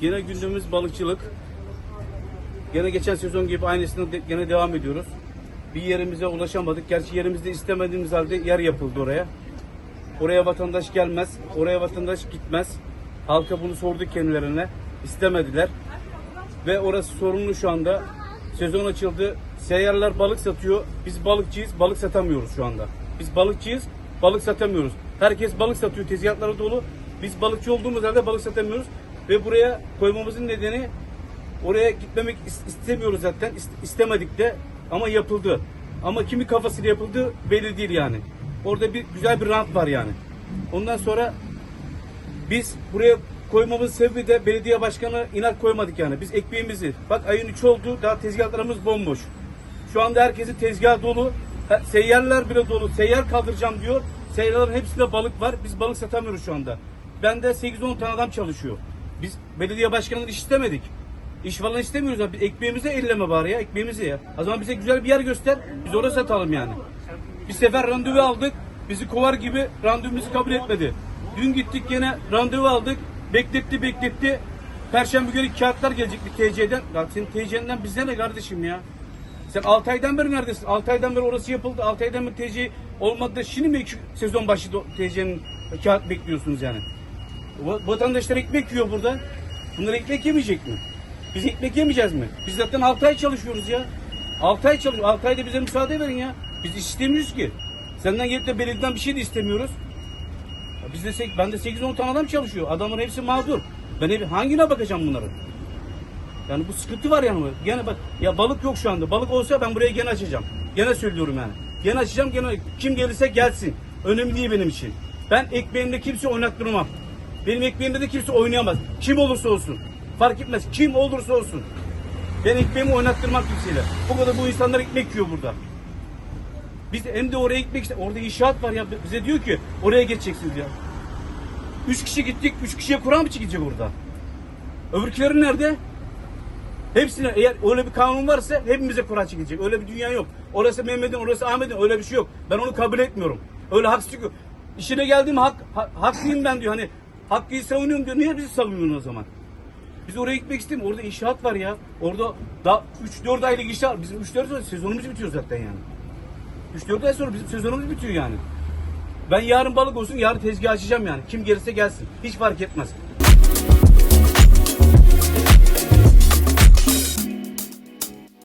Gene gündemimiz balıkçılık. Gene geçen sezon gibi aynısını de- gene devam ediyoruz. Bir yerimize ulaşamadık. Gerçi yerimizde istemediğimiz halde yer yapıldı oraya. Oraya vatandaş gelmez, oraya vatandaş gitmez. Halka bunu sorduk kendilerine. İstemediler. Ve orası sorunlu şu anda. Sezon açıldı. Seyyarlar balık satıyor. Biz balıkçıyız, balık satamıyoruz şu anda. Biz balıkçıyız, balık satamıyoruz. Herkes balık satıyor, tezgahları dolu. Biz balıkçı olduğumuz halde balık satamıyoruz. Ve buraya koymamızın nedeni oraya gitmemek is- istemiyoruz zaten. İst- istemedik de ama yapıldı. Ama kimi kafasıyla yapıldı belli değil yani. Orada bir güzel bir rant var yani. Ondan sonra biz buraya koymamızın sebebi de belediye başkanı inat koymadık yani. Biz ekmeğimizi, bak ayın 3 oldu daha tezgahlarımız bomboş. Şu anda herkesin tezgahı dolu. Seyyarlar bile dolu. Seyyar kaldıracağım diyor. Seyyarların hepsinde balık var. Biz balık satamıyoruz şu anda. Bende 8-10 tane adam çalışıyor. Biz belediye başkanının iş istemedik. İş falan istemiyoruz. Abi. Ekmeğimizi elleme bari ya. Ekmeğimizi ya. O zaman bize güzel bir yer göster. Biz orada satalım yani. Bir sefer randevu aldık. Bizi kovar gibi randevumuzu kabul etmedi. Dün gittik yine randevu aldık. Bekletti bekletti. Perşembe günü kağıtlar gelecek bir TC'den. Ya senin TC'den bize ne kardeşim ya? Sen 6 aydan beri neredesin? 6 aydan beri orası yapıldı. 6 aydan beri TC olmadı da şimdi mi sezon başladı TC'nin kağıt bekliyorsunuz yani? Va- Vatandaşlar ekmek yiyor burada. Bunlar ekmek yemeyecek mi? Biz ekmek yemeyeceğiz mi? Biz zaten 6 ay çalışıyoruz ya. 6 ay çalışıyoruz. 6 ayda bize müsaade verin ya. Biz istemiyoruz ki. Senden gelip de belediyeden bir şey de istemiyoruz. Ya Bizde sek- bende 8-10 tane adam çalışıyor. Adamların hepsi mağdur. Ben hep, hangine bakacağım bunların? Yani bu sıkıntı var yani. Gene bak ya balık yok şu anda. Balık olsa ben buraya gene açacağım. Gene söylüyorum yani. Gene açacağım gene kim gelirse gelsin. Önemli değil benim için. Ben ekmeğimde kimse oynattırmam. Benim ekmeğimde de kimse oynayamaz. Kim olursa olsun. Fark etmez. Kim olursa olsun. Ben ekmeğimi oynattırmam kimseyle. Bu kadar bu insanlar ekmek yiyor burada. Biz hem de oraya gitmek işte orada inşaat var ya bize diyor ki oraya geçeceksiniz ya. Üç kişi gittik, üç kişiye Kur'an mı çekecek orada? Öbürkileri nerede? Hepsine eğer öyle bir kanun varsa hepimize Kur'an çekilecek. Öyle bir dünya yok. Orası Mehmet'in, orası Ahmet'in öyle bir şey yok. Ben onu kabul etmiyorum. Öyle haksızlık yok. İşine geldiğim hak, ha- haklıyım ben diyor. Hani hakkıyı savunuyorum diyor. Niye bizi savunuyorsun o zaman? Biz oraya gitmek istemiyoruz. Orada inşaat var ya. Orada daha 3-4 aylık inşaat. Bizim 3-4 ay sezonumuz bitiyor zaten yani. 3-4 ay sonra bizim sezonumuz bitiyor yani. Ben yarın balık olsun yarın tezgah açacağım yani. Kim gelirse gelsin. Hiç fark etmez.